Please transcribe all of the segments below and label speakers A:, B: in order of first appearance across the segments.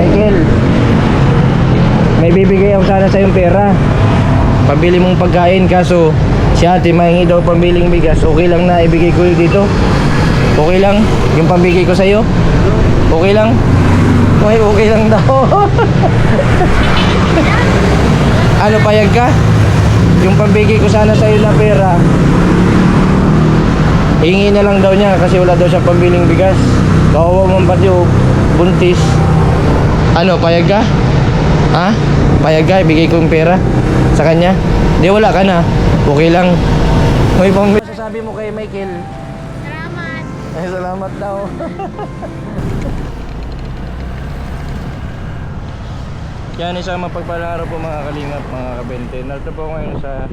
A: Michael, may bibigay ako sana sa yung pera. Pabili mong pagkain kaso si ate mahingi daw pambiling bigas. Okay lang na ibigay ko dito? Okay lang? Yung pambigay ko sa'yo? Okay lang? May okay lang daw. ano payag ka? Yung pambigay ko sana sa'yo na pera. Hingi na lang daw niya kasi wala daw siya pambiling bigas. Kawawa mong pati buntis. Ano, payag ka? Ha? Payag ka, ibigay ko yung pera sa kanya. Di wala ka na. Okay lang. May pang... Sasabi mo kay Michael.
B: Salamat.
A: Ay, salamat daw. Yan isang mapagpalang araw po mga kalingap, mga kabente. Narito po ngayon sa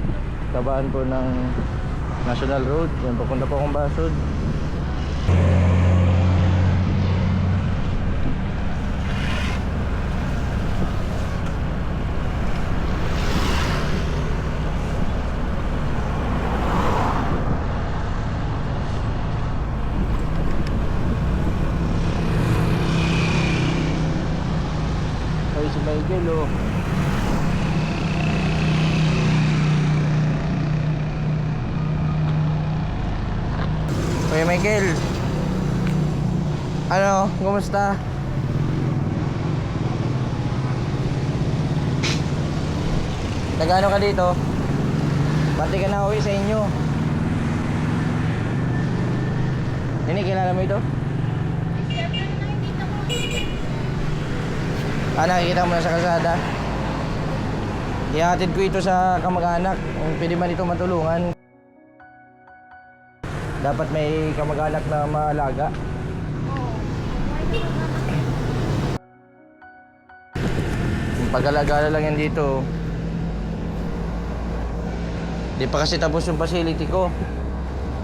A: tabaan po ng National Road. Yan, pupunta po akong Basod. Michael oh. Kuya Michael. Ano, kumusta? Nagano ka dito? Pati ka na uwi sa inyo. Nini, kilala mo ito?
B: Siyempre na nakikita ko.
A: Ah, nakikita mo na sa kalsada? Ihatid ko ito sa kamag-anak. Kung pwede man ito matulungan. Dapat may kamag-anak na maalaga. Pag-alagala lang yan dito. Di pa kasi tapos yung facility ko.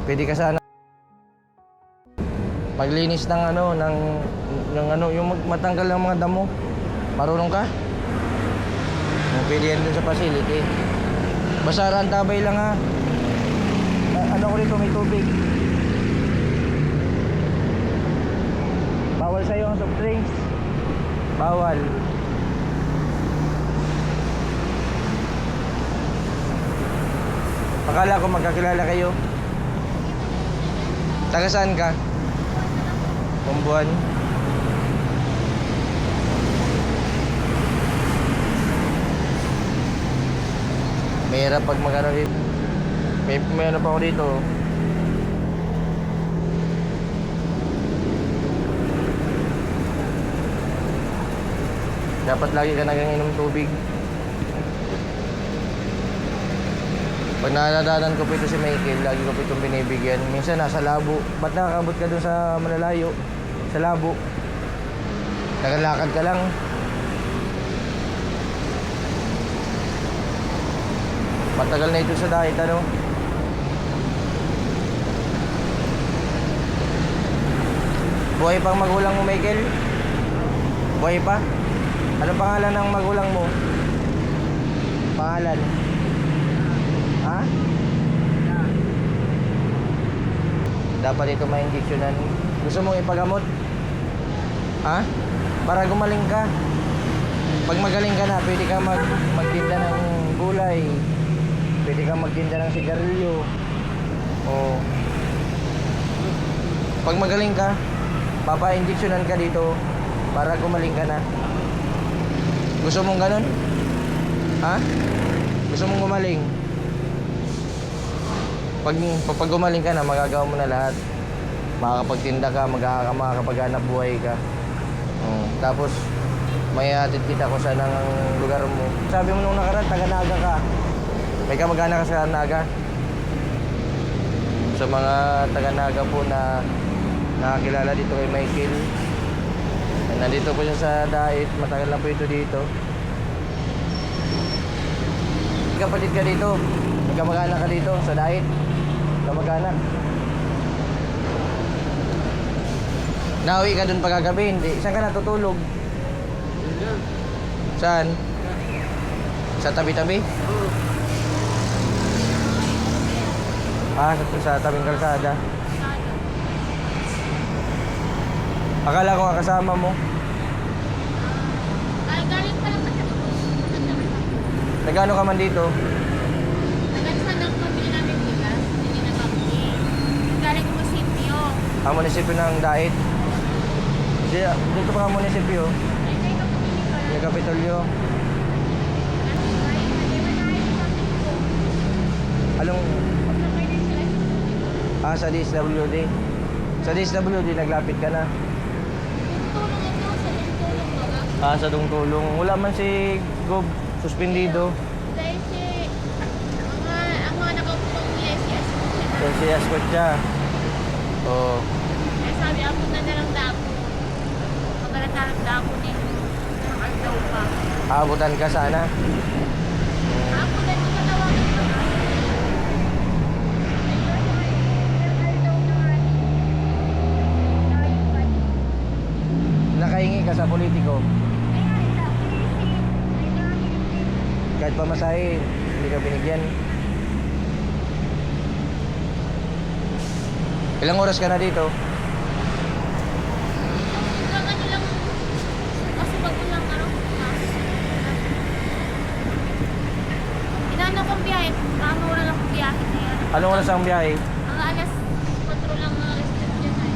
A: Pwede ka sana paglinis ng ano, ng, ng ano, yung matanggal ng mga damo. Marunong ka? Yung pwede yan dun sa facility. Basta ang tabay lang ha. Ano ko rito, may tubig. Bawal sa'yo ang soft drinks. Bawal. Akala ko magkakilala kayo. Taga saan ka? Kumbuan. Mahirap pag magano dito. May, may ano pa ako dito. Dapat lagi ka naganginom tubig. Pag naladaanan ko po ito si Michael, lagi ko po itong binibigyan. Minsan nasa labo. Ba't nakakabot ka dun sa malalayo? Sa labo. Nagalakad ka lang. Matagal na ito sa diet, ano? Buhay pang magulang mo, Michael? Buhay pa? Ano pangalan ng magulang mo? Pangalan? Ha? Dapat ito ma-injectionan. Gusto mong ipagamot? Ha? Para gumaling ka. Pag magaling ka na, pwede ka mag magtinda ng gulay. Pwede ka magtinda ng sigarilyo. O Pag magaling ka, papa-injectionan ka dito para gumaling ka na. Gusto mong ganun? Ha? Gusto mong gumaling? Pag, pag gumaling ka na, magagawa mo na lahat. Makakapagtinda ka, magkaka, makakapaghanap buhay ka. Oh, tapos, may hatid kita kung saan ang lugar mo. Sabi mo nung nakaraan, taga-naga ka. May kamag-anak ka sa Naga. Sa mga taga-naga po na nakakilala dito kay Michael. Nandito po siya sa Dait. Matagal na po ito dito. Kapatid ka dito. May kamag-anak ka dito sa Dait. Kamag-anak. Nauwi ka dun pagkagabi, hindi. Saan ka natutulog? Saan? Sa tabi-tabi? Ah, sa, sa tabing kalsada. Akala ko kasama mo. Ay, galing pa lang Nagano ka man dito?
B: Nagano lang pamilya namin bigas. Hindi na kami. Galing munisipyo.
A: Ah, munisipyo ng Dait? Hindi, dito pa ka munisipyo.
B: Ay,
A: kay Kapitolyo.
B: Kay Kapitolyo.
A: Ah, sa DSWD. Sa DSWD, naglapit ka na. Ah, sa dungtulong. Wala man si Gob, suspendido.
B: Dahil si mga ang mga nakapulong niya si.
A: Yan si Ascot siya. Oo.
B: Kaya sabi ako na nalang dako. Pagkalatarang dako din. Nakagaw pa.
A: Aabutan ka sana.
B: Ako din ko natawagan pa nga.
A: Nakahingi ka sa politiko. Kahit pamasahe, hindi ka binigyan. Ilang oras ka na dito?
B: Ano lang, lang ano, lang.
A: Anong oras ang biyahe?
B: Mga alas 4 lang mga alas 3 yan ay.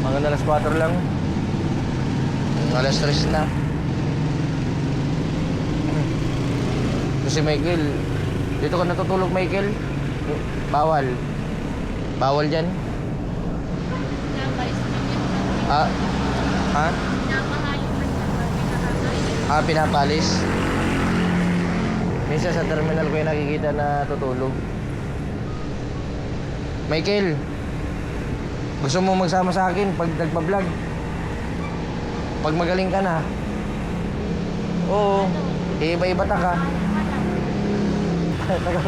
A: Mga alas 4 lang. Alas 3 na. Kasi Michael, dito ka natutulog Michael. Bawal. Bawal dyan. Ah, ha? Ah, pinapalis. Minsan sa terminal ko yung nakikita na tutulog. Michael, gusto mo magsama sa akin pag nagpa-vlog? Pag magaling ka na. Oo. Iba-iba ta ka. taga,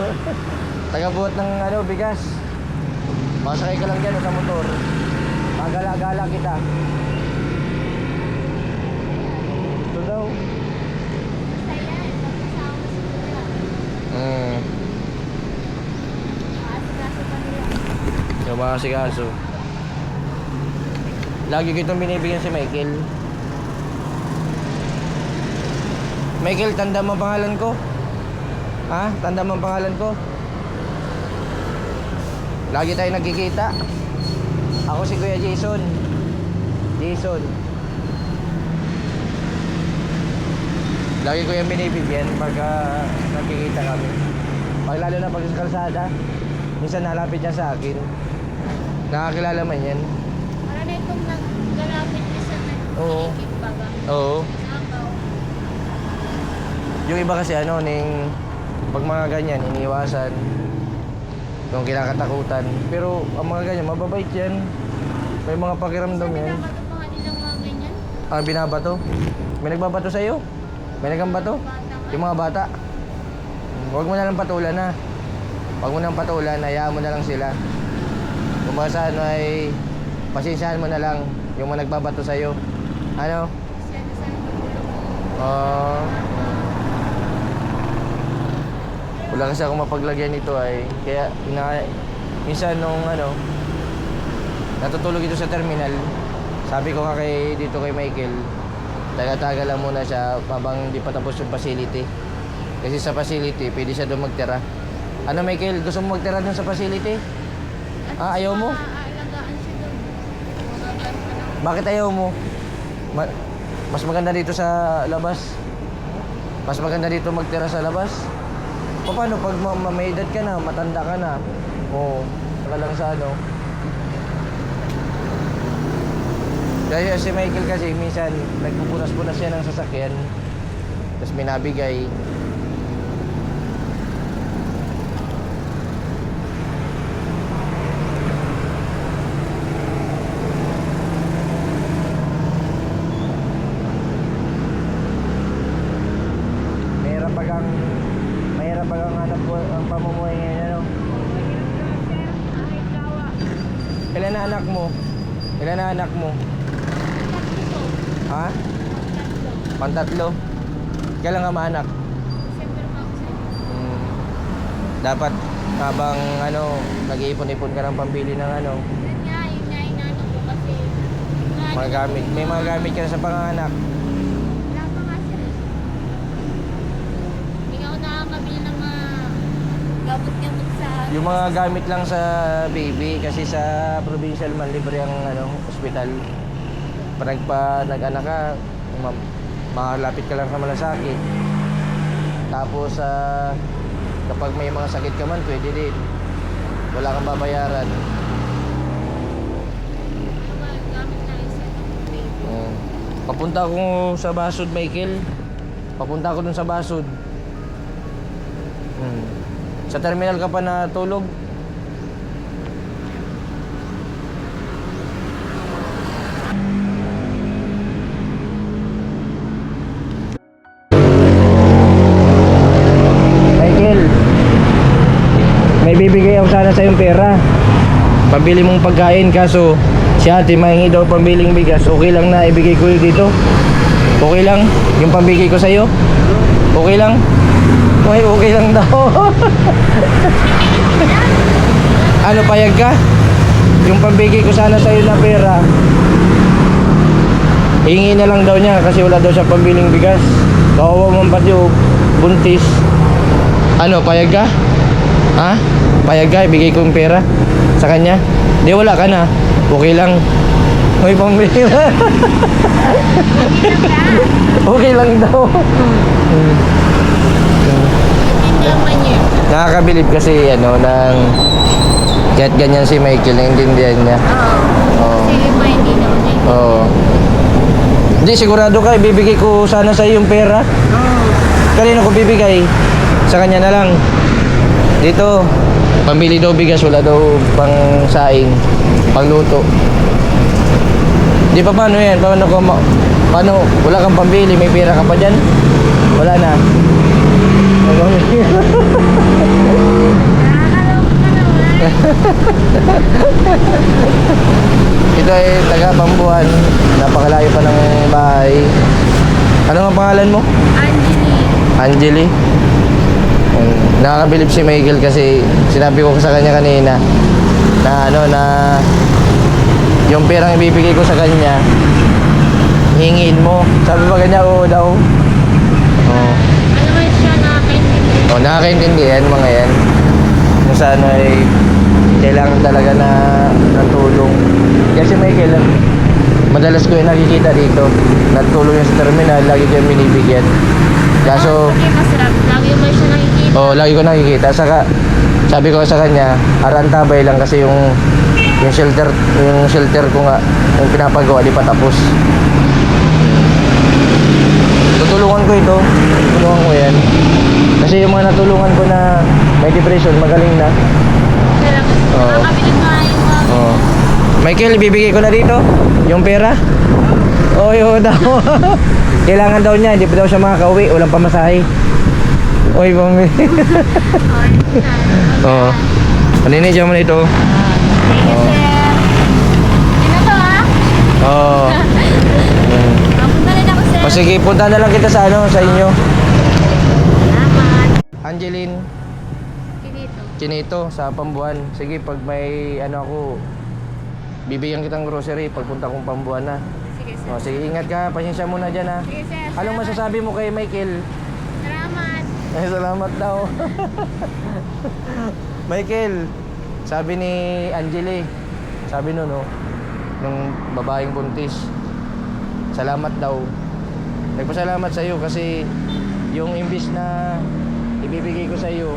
A: taga buhat ng ano, bigas. Masakay ka lang dyan sa motor. Magala-gala kita. Ito daw. Mm. Yung mga sikaso. Lagi ko itong binibigyan si Michael. Michael, tanda mo ang pangalan ko? Ha? Tanda mo ang pangalan ko? Lagi tayo nagkikita. Ako si Kuya Jason. Jason. Lagi ko yung binibigyan pagka nagkikita kami. Pag lalo na pag sa kalsada, minsan nalapit niya sa akin. Nakakilala man yan.
B: Para na itong naggalapit niya sa
A: Oo.
B: nagiging baga.
A: Oo. Yung iba kasi ano, ning pag mga ganyan, iniiwasan. Yung kinakatakutan. Pero ang mga ganyan, mababait yan. May mga pakiramdam
B: Sabi
A: yan.
B: naman ito mga nilang mga ganyan.
A: Ah, binabato. May nagbabato sa'yo? May nagambato? Yung mga bata. Huwag mo na lang patulan na. Huwag mo nang patulan, hayaan mo na lang sila. Kung baka sa ano ay pasensyahan mo na lang yung mga nagbabato sa'yo. Ano?
B: Siya na nagulong.
A: Wala kasi ako mapaglagyan nito ay kaya ina minsan nung ano natutulog ito sa terminal sabi ko nga kay dito kay Michael taga-taga lang muna siya habang di pa tapos yung facility. Kasi sa facility pwede siya doon magtira. Ano Michael gusto mo magtira doon sa facility? Ah, ayaw mo? Bakit ayaw mo? Ma- mas maganda dito sa labas. Mas maganda dito magtira sa labas paano pag ma- ma- may edad ka na matanda ka na o ka lang sa ano. Kaya si Michael kasi minsan nagpupunas-punas siya ng sasakyan tapos minabigay Mahirap pag ang mahirap pag ang hanap ko ang pamumuhay ngayon ano.
B: Kahit kawa.
A: Ilan na anak mo? Ilan na anak mo? Ha?
B: Tatlo.
A: Pantatlo? Kailan ka maanak? Hmm. Dapat habang ano, nag-iipon-ipon ka ng pambili ng ano, mga gamit. May mga gamit ka na sa panganak.
B: Wala pa nga siya. Hindi nga ako na
A: yung mga gamit lang sa baby kasi sa provincial man libre ang ano, ospital. Pag pa nag-anak ka, ma- malapit ka lang sa malasakit. Tapos sa kapag may mga sakit ka man, pwede din. Wala kang babayaran. Oo. Papunta ako sa Basod, Michael. Papunta ako dun sa Basod. Hmm. Sa terminal ka pa natulog? Michael, may bibigay ako sana sa yung pera. Pambili mong pagkain kaso si ate mahingi daw pambiling bigas. Okay lang na ibigay ko dito? Okay lang? Yung pambigay ko sa'yo? Okay lang? Uy, okay lang daw. ano, payag ka? Yung pambigay ko sana sa'yo na pera, hingi na lang daw niya kasi wala daw siya pambiling bigas. Kawawa mong pati yung buntis. Ano, payag ka? Ha? Payag ka, ibigay ko yung pera sa kanya. Di wala ka na. Okay lang. May pambili. okay lang daw. Nakakabilib kasi ano ng kahit ganyan si Michael, naiintindihan niya.
B: Oo. Kasi iba hindi naman niya.
A: Oo. Hindi, sigurado ka, ibibigay ko sana sa yung pera.
B: Oo.
A: Kanino ko bibigay? Sa kanya na lang. Dito, pambili daw bigas, wala daw pang saing, pang luto. Di pa paano yan? Paano ko ma- paano wala kang pambili, may pera ka pa diyan? Wala na.
B: Naman.
A: Ito ay taga Pambuan. Napakalayo pa ng bahay. Ano ang pangalan mo?
B: Angeli.
A: Angeli. Nakakabilib si Michael kasi sinabi ko sa kanya kanina na ano na yung perang ibibigay ko sa kanya hingin mo. Sabi ba kanya oo daw? Oo.
B: Ano ba siya
A: Oh, nakakaintindihan mga yan. Kung saan ay kailangan talaga na ng tulong. Kasi Michael, madalas ko yung nakikita dito. Natulong yung sa terminal, lagi ko yung binibigyan. Kaso,
B: Kasi masarap. Lagi mo siya nakikita.
A: oh, lagi ko nakikita. Saka, sabi ko sa kanya, arantabay lang kasi yung yung shelter, yung shelter ko nga, yung pinapagawa, di pa tapos. Tutulungan ko ito. Kasi yung mga natulungan ko na may depression, magaling na.
B: Lang,
A: Oo.
B: nakakabilib nga yung mga
A: Oh. Michael, ibibigay ko na dito yung pera. Oh, yun daw. Kailangan daw niya, hindi pa daw siya makakauwi, walang pamasahe. Oy, pamili. Oo. Kanina dyan mo na ito.
B: Thank you, sir. Sino to, ha?
A: Oo.
B: Papunta rin ako, sir.
A: O sige, punta na lang kita sa ano, sa inyo. Angeline,
B: Kinito.
A: Chinito, sa Pambuan. Sige, pag may ano ako, bibigyan kitang grocery pagpunta kong Pambuan na.
B: Sige, sir.
A: O sige, ingat ka. Pasensya muna dyan ha.
B: Sige, sir.
A: Anong
B: Salamat.
A: masasabi mo kay Michael?
B: Salamat.
A: Ay, salamat daw. Michael, sabi ni Angeli, sabi nun, no, nung babaeng buntis, salamat daw. Nagpasalamat sa iyo kasi yung imbis na ibibigay ko sa iyo,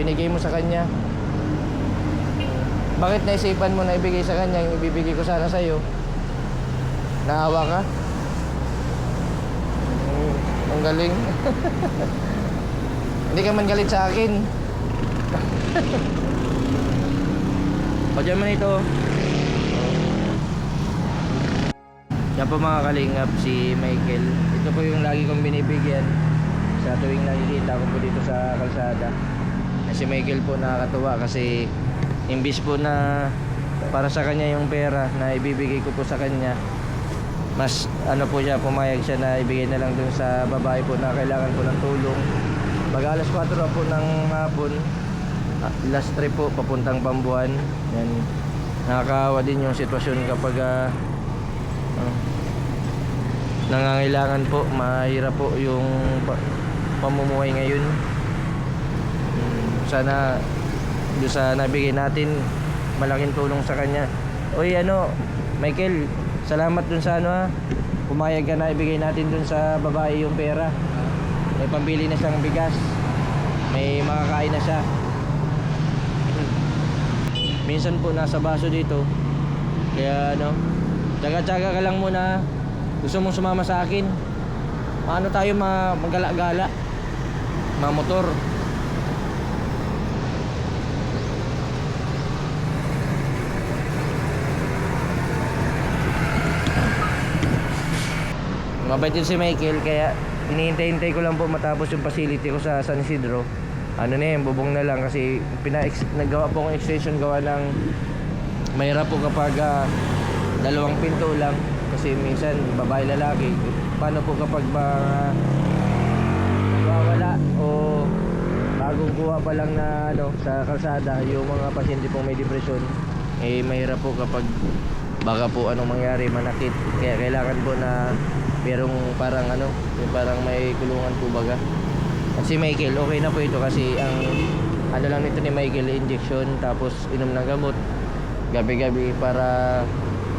A: binigay mo sa kanya. Bakit naisipan mo na ibigay sa kanya yung ibibigay ko sana sa iyo? Naawa ka? Mm, ang galing. Hindi ka man galit sa akin. o dyan man ito. Yan po mga kalingap si Michael. Ito po yung lagi kong binibigyan sa tuwing nakikita ko po dito sa kalsada. Si Michael po nakakatuwa kasi imbis po na para sa kanya yung pera na ibibigay ko po sa kanya mas ano po siya pumayag siya na ibigay na lang dun sa babae po na kailangan po ng tulong. Mag alas 4 na po ng hapon ah, last trip po papuntang Pambuan. Yan. Nakakaawa din yung sitwasyon kapag ah, nangangailangan po mahirap po yung pamumuhay ngayon. Hmm, sana doon sa nabigay natin malaking tulong sa kanya. Uy ano Michael salamat dun sa ano ha pumayag ka na ibigay natin dun sa babae yung pera. May pambili na siyang bigas. May makakain na siya. Minsan po nasa baso dito. Kaya ano tsaga-tsaga ka lang muna gusto mong sumama sa akin? Ano tayo ma magala-gala mga motor. Mabait yun si Michael kaya hinihintay-hintay ko lang po matapos yung facility ko sa San Isidro. Ano na yun, bubong na lang kasi pina naggawa po akong extension gawa ng mahirap po kapag ah, dalawang pinto lang. Kasi minsan babae lalaki. Paano po kapag ba nawawala o bagong kuha pa lang na ano sa kalsada yung mga pasyente pong may depresyon eh mahirap po kapag baka po anong mangyari manakit. Kaya kailangan po na merong parang ano yung parang may kulungan po baga. At si Michael okay na po ito kasi ang ano lang nito ni Michael injection tapos inom ng gamot gabi-gabi para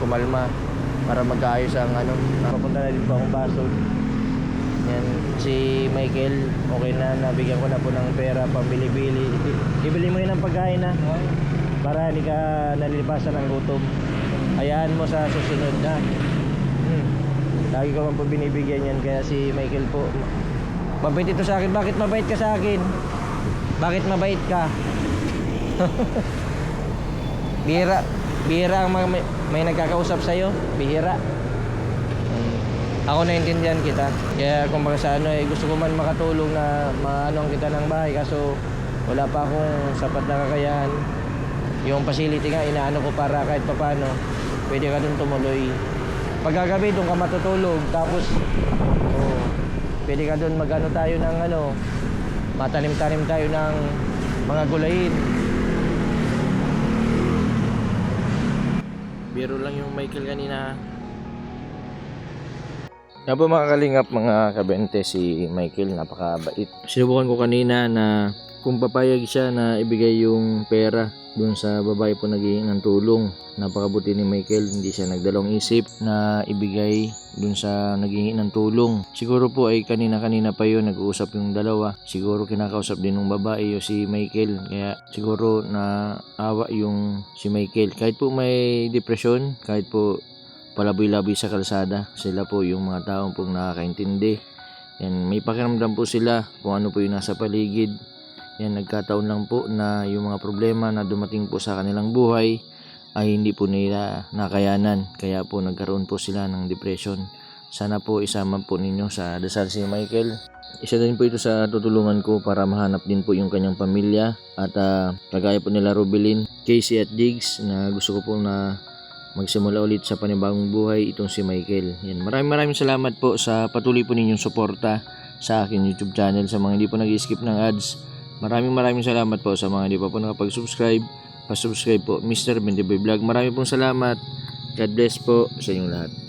A: kumalma para magkaayos ang ano napapunta na din po akong baso yan si Michael okay na. Nabigyan ko na po ng pera pambili-bili. Ibili mo yun ng pagkain na para hindi ka nalilipasan ng gutom. Hayaan mo sa susunod na hmm. lagi ko man po binibigyan yan kaya si Michael po mabait ito sa akin. Bakit mabait ka sa akin? Bakit mabait ka? Bihira bihira ang mga may, may nagkakausap sa'yo. Bihira. Ako naintindihan kita. Kaya kung sa ano eh gusto ko man makatulong na maanong kita ng bahay. Kaso wala pa akong sapat na kakayahan. Yung facility nga inaano ko para kahit papano pwede ka dun tumuloy. Pagkagabi doon ka matutulog tapos oh, pwede ka dun magano tayo ng ano matanim-tanim tayo ng mga gulayin. Biro lang yung Michael kanina yan po mga kalingap mga kabente si Michael napakabait. Sinubukan ko kanina na kung papayag siya na ibigay yung pera dun sa babae po naging ng tulong napakabuti ni Michael hindi siya nagdalawang isip na ibigay dun sa naging ng tulong. Siguro po ay kanina-kanina pa yun nag-uusap yung dalawa. Siguro kinakausap din ng babae yung si Michael kaya siguro na awa yung si Michael. Kahit po may depresyon kahit po palaboy-laboy sa kalsada sila po yung mga taong pong nakakaintindi yan may pakiramdam po sila kung ano po yung nasa paligid yan, nagkataon lang po na yung mga problema na dumating po sa kanilang buhay ay hindi po nila nakayanan. Kaya po nagkaroon po sila ng depression. Sana po isama po ninyo sa dasal si Michael. Isa din po ito sa tutulungan ko para mahanap din po yung kanyang pamilya at ah, kagaya po nila Rubilin, Casey at Diggs na gusto ko po na magsimula ulit sa panibagong buhay itong si Michael. Yan, maraming maraming salamat po sa patuloy po ninyong suporta sa aking YouTube channel sa mga hindi po nag-skip ng ads. Maraming maraming salamat po sa mga hindi pa po nakapag-subscribe. Pa-subscribe po Mr. Bendiboy Vlog. Maraming pong salamat. God bless po sa inyong lahat.